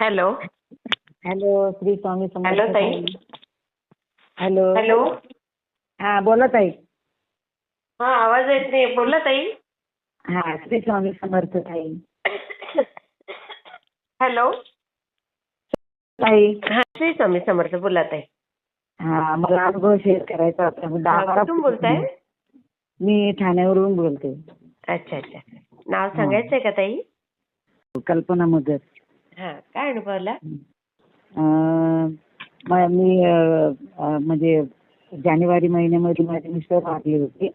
Hello. Hello Shri Swami Samarth hello ताई. Hello. Hello. हा बोला ताई. हा आवाज येत नाही बोला ताई. हा श्री स्वामी समर्थ ताई. हॅलो. ताई. हा श्री स्वामी समर्थ बोला ताई. हा मला अनुभव शेअर करायचा होता. मी दहा बारा कुठून बोलताय? मी ठाण्यावरून बोलते. अच्छा अच्छा. नाव सांगायचंय का ताई? कल्पना मगर हा काय अनुभवला? अं, म- मी अं, अं, म्हणजे जानेवारी महिन्यामध्ये माझे मिस्टर वारले होते.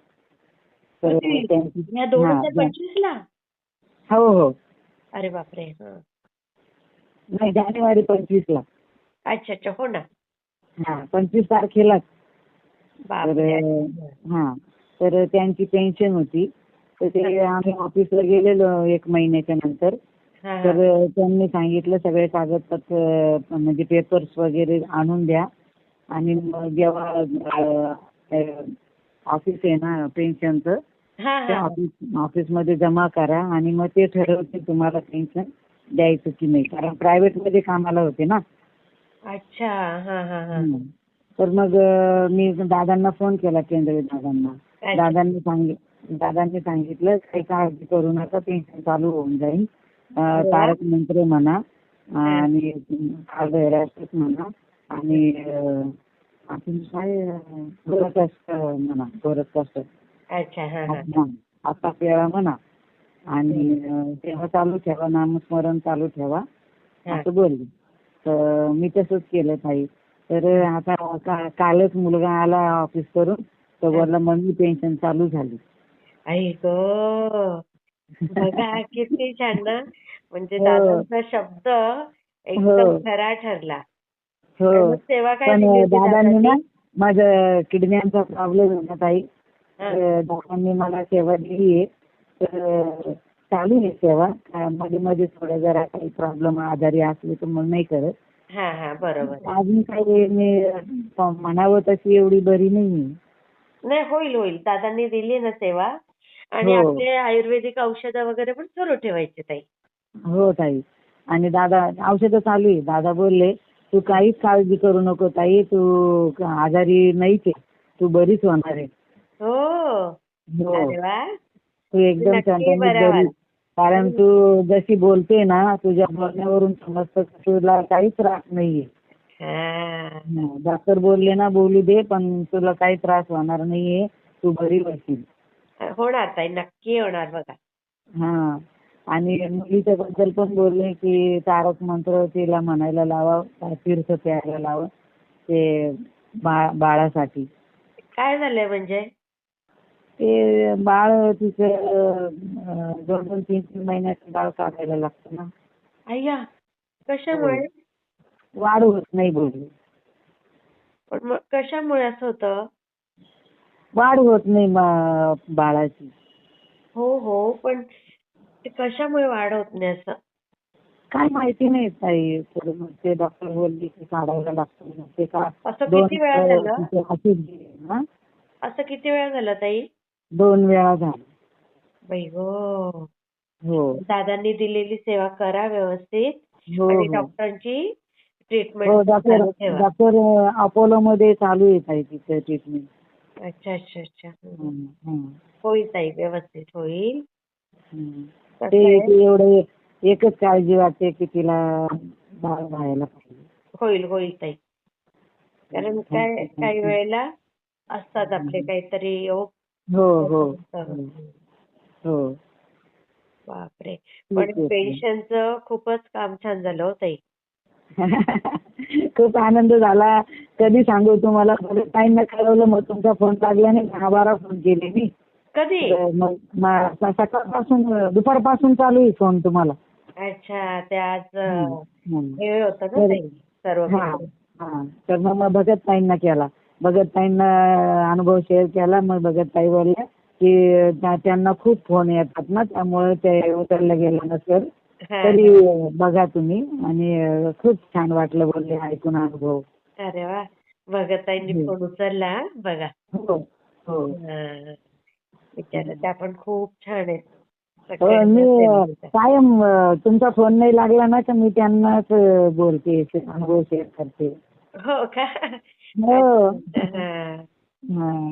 तर त्यांची या दोन हा, हजार पंचवीस ला हो हो. अरे बापरे. हा. नाही जानेवारी पंचवीस ला अच्छा अच्छा हो ना. हा पंचवीस तारखेलाच तर हा तर त्यांची पेन्शन होती. तर ते आम्ही ऑफिसला गेलेलो एक महिन्याच्या नंतर. तर त्यांनी सांगितलं सगळे कागदपत्र म्हणजे पेपर्स वगैरे आणून द्या. आणि मग जेव्हा ऑफिस आहे ना पेन्शनचं त्या ऑफिस ऑफिसमध्ये जमा करा आणि मग ते ठरवतील तुम्हाला पेन्शन द्यायचं की नाही. कारण प्रायव्हेटमध्ये कामाला होते ना. अच्छा. हा हा हा. तर मग मी दादांना फोन केला केंद्रीय दादांना. दादांनी सांगितलं दादांनी सांगितलं काही काळजी करू नका पेन्शन चालू होऊन जाईल. तारक मंत्र म्हणा आणि कालभैरव म्हणा आणि अं, आपण काय अं, गोरखष्ट म्हणा हा, आता पेळा म्हणा. आणि तेव्हा चालू ठेवा नामस्मरण चालू ठेवा. असं बोलली तर मी तसंच केलं ताई. तर आता का- कालच मुलगा आला ऑफिस करून तर बोलला मम्मी पेन्शन चालू झाली. ग. बघा किती छान ना म्हणजे हो. दादांचा शब्द एकदम हो. खरा ठरला. हो. सेवा काय पण दिली होती दादांनी ना दादांनी? माझं किडन्यांचा प्रॉब्लेम आहे ना ताई. तर दादांनी मला सेवा दिली आहे. तर चालू आहे सेवा. काय मध्ये मध्ये थोडं जरा काही प्रॉब्लेम आजारी असले तर मग नाही करत. हा हा बरोबर. अजून काही मी म्हणावं तशी एवढी बरी नाही नाही होईल होईल. दादांनी दिली ना सेवा. आणि हो. आपले आयुर्वेदिक औषधं वगैरे पण सुरू ठेवायचे ताई. हो ताई. आणि दादा औषधं चालू आहे. दादा बोलले तू काहीच काळजी करू नको ताई. तू आजारी नाहीच आहे. तू बरीच होणार आहे. हो. हो. अरे वा. तू एकदम नक्की शांत बरी. कारण तू जशी बोलते ना तुझ्या बोलण्यावरून समजतं की तुला काहीच त्रास नाहीये. हा. डॉक्टर बोलले ना बोलू दे पण तुला काही त्रास होणार नाहीये. तू बरी होशील. होणार ताई नक्की होणार बघा. हा. आणि मुलीच्या बद्दल पण बोलले की तारक मंत्र तिला म्हणायला लावा तीर्थ प्यायला लावा ते बा बाळासाठी. काय झालंय म्हणजे? ते बाळ तिचं दोन दोन तीन तीन महिन्याचं बाळ काढायला लागतं ना. अय्या कशामुळे? वाढ होत नाही बोलली. पण मग कशामुळे असं होतं? वाढ होत नाही बा- बाळाची. हो हो पण ते कशामुळे वाढ होत नाही असं? काय माहिती नाही ताई. तर मग ते डॉक्टर बोलली की काढायला लागतं मग ते का असं दोन किती वेळा झालं? तिचे ना. असं किती वेळा झालं ताई? दोन वेळा झालं. बाई गो. हो. दादांनी दिलेली सेवा करा व्यवस्थित हो आणि हो. डॉक्टरांची हो ट्रीटमेंट डॉक्टर ठेवा. डॉक्टर अपोलो मध्ये चालू आहे ताई तिचं ट्रीटमेंट अच्छा अच्छा अच्छा. हम्म. होईल ताई व्यवस्थित होईल. ते आहे? ते एवढं एकच काळजी वाटते की तिला बाळ व्हायला पाहिजे. होईल होईल ताई. कारण काय काही वेळेला असतात आपले काहीतरी योग हो हो. हो. बापरे. पण आहे. पेन्शनचं खूपच काम छान झालं हो ताई. खूप आनंद झाला. कधी सांगू तुम्हाला? बरेच ताईंना कळवलं मग तुमचा फोन लागला नाही दहा बारा फोन केले मी. कधी? मग म- सकाळपासून दुपारपासून चालू आहे फोन तुम्हाला. अच्छा ते आज. हे होतं ना सर्व हा हा. तर मग मग भगत ताईंना केला. भगत ताईंना अनुभव शेअर केला. मग भगत ताई बोलल्या की त्या- त्यांना खूप फोन येतात ना त्यामुळे ते गेलं नसेल हा. तरी बघा तुम्ही. आणि खूप छान वाटलं बोलले ऐकून अनुभव. अरे वा. हम्म. फोन उचलला बघा. हो हो. त्या पण खूप छान आहेत. मी. कायम तुमचा फोन नाही लागला ना तर मी त्यांनाच बोलते अनुभव शेअर करते. हो का. हा.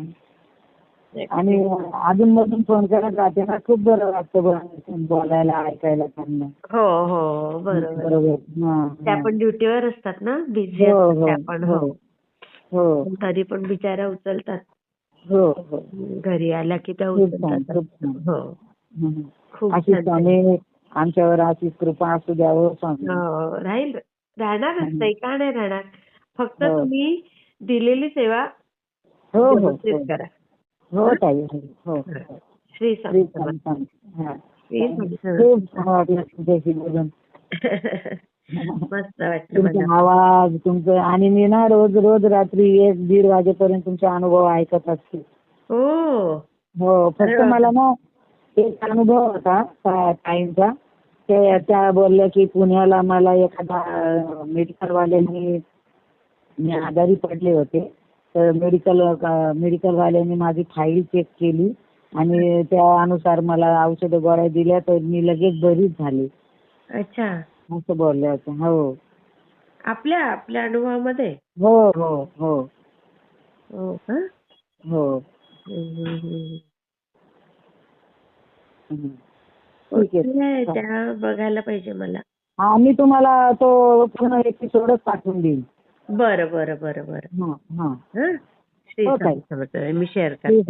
आणि अजून मधून फोन करत राहते ना खूप बरं वाटतं बोलायला ऐकायला त्यांना. हो हो बरोबर. बरोबर. हा, त्या हा. पण ड्युटीवर असतात ना बिझी हो असतात हो त्या पण हो. हो हो. तरी पण बिचाऱ्या उचलतात. हो हो. घरी आल्या की त्या खूप छान उचलतात. खूप छान. हो. हम्म. खूप छान. स्वामी आमच्यावर अशीच कृपा असू द्यावं स्वामी. हो राहील. राहणारच हम्म. नाही का नाही राहणार? फक्त हो. तुम्ही दिलेली सेवा हो हो व्यवस्थित हो करा. हो ताई हो. श्री समर्थ. हा. खूप वाटलं बोलून मस्त तुमचा आवाज तुमचं आणि मी ना रोज रोज रात्री एक दीड वाजेपर्यंत तुमचे अनुभव ऐकत असते हो हो फक्त. मला ना एक अनुभव होता ताईंचा ते त्या बोलल्या की पुण्याला मला एखादा मेडिकल वाल्यांनी मी आजारी पडले होते तर मेडिकल मेडिकल वाल्यांनी माझी फाईल चेक केली आणि त्यानुसार मला औषध गोळ्या दिल्या तर मी लगेच बरीच झाली. अच्छा. असं बोलल्या होत्या हो. आपल्या आपल्या अनुभवामध्ये? हो हो हो. हो का? हो. हम्म, हम्म, हम्म. हम्म. ठीक आहे नाही, त्या बघायला पाहिजे मला? हा मी तुम्हाला तो पूर्ण एपिसोडच पाठवून देईन. बरं बरं बरं बरं. हा हा. हं? श्री हो, स्वामी ताई. समर्थ मी शेअर करते